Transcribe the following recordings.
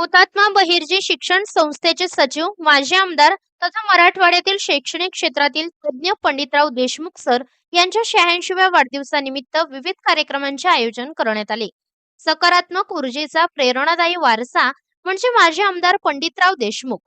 हुतात्मा बहिर्जी शिक्षण संस्थेचे सचिव माजी आमदार तथा मराठवाड्यातील शैक्षणिक क्षेत्रातील तज्ज्ञ पंडितराव देशमुख सर यांच्या शहाऐंशीव्या वाढदिवसानिमित्त विविध कार्यक्रमांचे आयोजन करण्यात आले. सकारात्मक ऊर्जेचा प्रेरणादायी वारसा म्हणजे माजी आमदार पंडितराव देशमुख.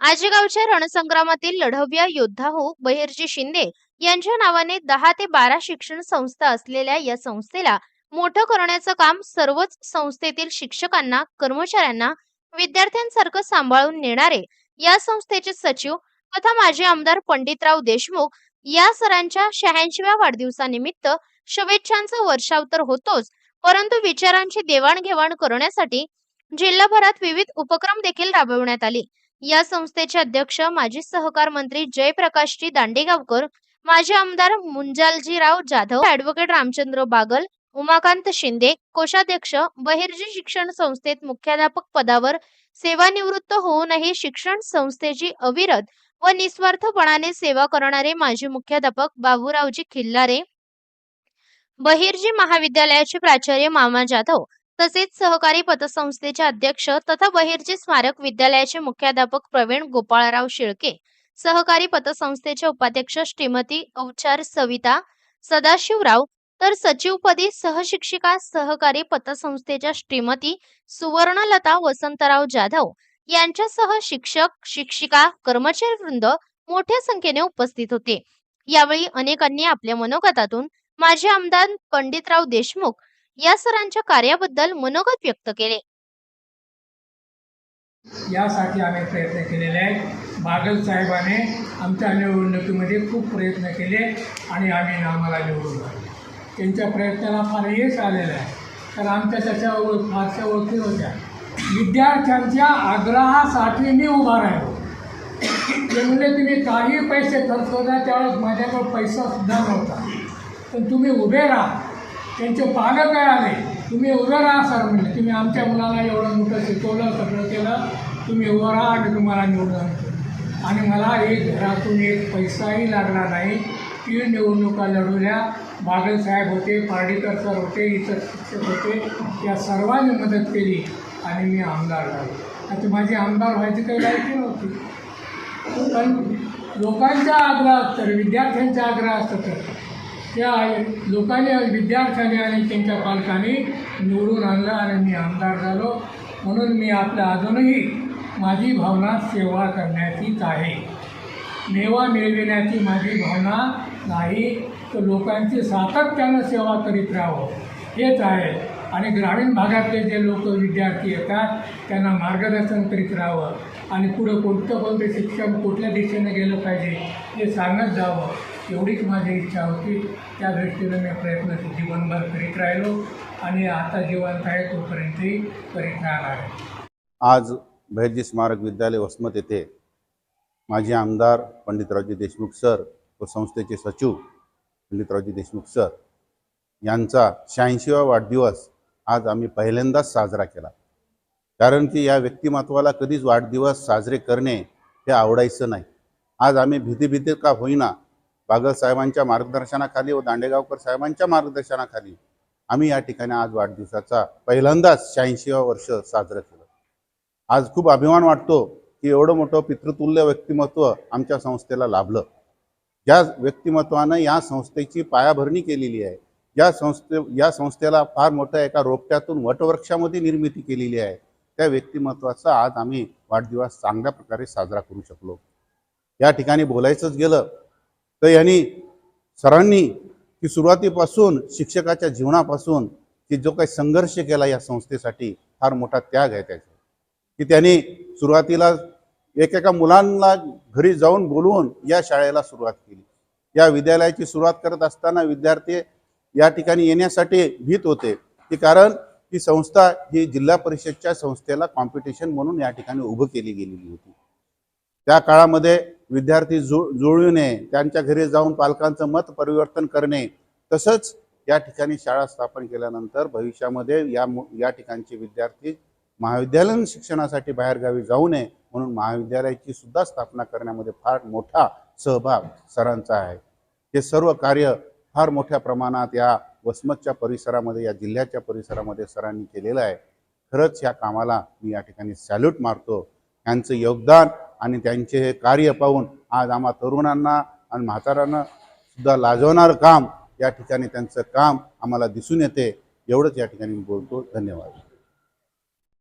आजेगावच्या रणसंग्रामातील लढवय्या योद्धा हो बहिर्जी शिंदे यांच्या नावाने दहा ते बारा शिक्षण संस्था असलेल्या या संस्थेला मोठं करण्याचं काम सर्वच संस्थेतील शिक्षकांना कर्मचाऱ्यांना विद्यार्थ्यांसारखं सांभाळून नेणारे या संस्थेचे सचिव तथा माजी आमदार पंडितराव देशमुख या सरांच्या शहाऐंशीव्या वाढदिवसानिमित्त शुभेच्छांचा वर्षाव तर होतोच. परंतु विचारांची देवाणघेवाण करण्यासाठी जिल्हाभरात विविध उपक्रम देखील राबविण्यात आले. या संस्थेचे अध्यक्ष माजी सहकार मंत्री जयप्रकाशजी दांडेगावकर माजी आमदार मुंजालजीराव जाधव ऍडव्होकेट रामचंद्र बागल उमाकांत शिंदे कोषाध्यक्ष बहिर्जी शिक्षण संस्थेत मुख्याध्यापक पदावर सेवानिवृत्त होऊनही शिक्षण संस्थेची अविरत व निस्वार्थपणाने सेवा करणारे माजी मुख्याध्यापक बाबूरावजी खिल्लारे बहिर्जी महाविद्यालयाचे प्राचार्य मामा जाधव तसेच सहकारी पतसंस्थेचे अध्यक्ष तथा बहिर्जी स्मारक विद्यालयाचे मुख्याध्यापक प्रवीण गोपाळराव शिळके सहकारी पतसंस्थेचे उपाध्यक्ष श्रीमती अवचार सविता सदाशिवराव तर सचिवपदी सहशिक्षिका सहकारी पतसंस्थेच्या श्रीमती सुवर्णलता वसंतराव जाधव यांच्यासह शिक्षक शिक्षिका कर्मचारी वृंद मोठ्या संख्येने उपस्थित होते. यावेळी अनेकांनी आपल्या मनोगतातून माजी आमदार पंडितराव देशमुख या सरांच्या कार्याबद्दल मनोगत व्यक्त केले. यासाठी आम्ही प्रयत्न केलेले आहेत. बागल साहेबाने आमच्या निवडणुकीमध्ये खूप प्रयत्न केले आणि आम्ही आम्हाला निवडून आलो. त्यांच्या प्रयत्नाला फार यश आलेलं आहे. तर आमच्या त्याच्या ओळख फारशा ओळखी होत्या. विद्यार्थ्यांच्या आग्रहासाठी मी उभा राहिलो. ते म्हणजे तुम्ही काही पैसे खर्च होता त्यावेळेस माझ्याकडं पैसासुद्धा नव्हता. पण तुम्ही उभे राहा. त्यांचे पालक आले? तुम्ही उभे राहा सर. म्हणजे तुम्ही आमच्या मुलाला एवढं मोठं शिकवलं सगळं केलं. तुम्ही उभं राहा आणि तुम्हाला निवडून आणि मला एक घरातून एक पैसाही लागला नाही. तीन निवडणुका लढवल्या. बागल साहेब होते पार्डीकर सर होते इतर शिक्षक होते. या सर्वांनी मदत केली आणि मी आमदार झालो. आता माझी आमदार व्हायची काही लायकी नव्हती. पण लोकांच्या आग्रह असतं विद्यार्थ्यांचा आग्रह असतं तर त्या लोकांनी विद्यार्थ्यांनी आणि त्यांच्या पालकांनी निवडून आणलं आणि मी आमदार झालो. म्हणून मी आपल्या अजूनही माझी भावना सेवा करण्याचीच आहे. मेवा मिळविण्याची माझी भावना नाही. तर लोकांची सातत्यानं सेवा करीत राहावं. हेच आहे. आणि ग्रामीण भागातले जे लोक विद्यार्थी येतात त्यांना मार्गदर्शन करीत राहावं. आणि पुढं कोणतं कोणतं शिक्षण कुठल्या दिशेने गेलं पाहिजे हे सांगत जावं. एवढीच माझी इच्छा होती. त्या दृष्टीनं मी प्रयत्न जीवनभर करीत राहिलो. आणि आता जिवंत आहे तोपर्यंतही करीत राहणार आहे. आज भैजी स्मारक विद्यालय वसमत येथे माजी आमदार पंडितरावजी देशमुख सर व संस्थेचे सचिव पंडितरावजी देशमुख सर यांचा शहाऐंशीवा वाढदिवस आज आम्ही पहिल्यांदाच साजरा केला. कारण की या व्यक्तिमत्वाला कधीच वाढदिवस साजरे करणे हे आवडायचं नाही. आज आम्ही भीती भीती का होईना बागल साहेबांच्या मार्गदर्शनाखाली व दांडेगावकर साहेबांच्या मार्गदर्शनाखाली आम्ही या ठिकाणी आज वाढदिवसाचा पहिल्यांदाच शहाऐंशीवा वर्ष साजरं केलं. आज खूप अभिमान वाटतो की एवढं मोठं पितृतुल्य व्यक्तिमत्व आमच्या संस्थेला लाभलं. ज्या व्यक्तिमत्वानं या संस्थेची पायाभरणी केलेली आहे या संस्थे या संस्थेला फार मोठ्या एका रोपट्यातून वटवृक्षामध्ये निर्मिती केलेली आहे त्या व्यक्तिमत्वाचा आज आम्ही वाढदिवस चांगल्या प्रकारे साजरा करू शकलो. या ठिकाणी बोलायचंच गेलं तर यांनी सरांनी की सुरुवातीपासून शिक्षकाच्या जीवनापासून की जो काही संघर्ष केला या संस्थेसाठी फार मोठा त्याग आहे त्याचा. की त्यांनी सुरुवातीला एकेका मुलांना घरी जाऊन बोलवून या शाळेला सुरुवात केली. या विद्यालयाची सुरुवात करत असताना विद्यार्थी या ठिकाणी येण्यासाठी भीत होते. की कारण ही संस्था ही जिल्हा परिषदच्या संस्थेला कॉम्पिटिशन म्हणून या ठिकाणी उभं केली गेलेली होती. त्या काळामध्ये विद्यार्थी जुळ जुळून त्यांच्या घरी जाऊन पालकांचं मत परिवर्तन करणे तसंच या ठिकाणी शाळा स्थापन केल्यानंतर भविष्यामध्ये या या ठिकाणचे विद्यार्थी महाविद्यालयीन शिक्षणासाठी बाहेरगावी जाऊ नये म्हणून महाविद्यालयाची सुद्धा स्थापना करण्यामध्ये फार मोठा सहभाग सरांचा आहे. हे सर्व कार्य फार मोठ्या प्रमाणात या वसमतच्या परिसरामध्ये या जिल्ह्याच्या परिसरामध्ये सरांनी केलेलं आहे. खरंच या कामाला मी या ठिकाणी सॅल्यूट मारतो. त्यांचं योगदान आणि त्यांचे हे कार्य पाहून आज आम्हा तरुणांना आणि म्हाताऱ्यांना सुद्धा लाजवणारं काम या ठिकाणी त्यांचं काम आम्हाला दिसून येते. एवढंच या ठिकाणी बोलतो. धन्यवाद.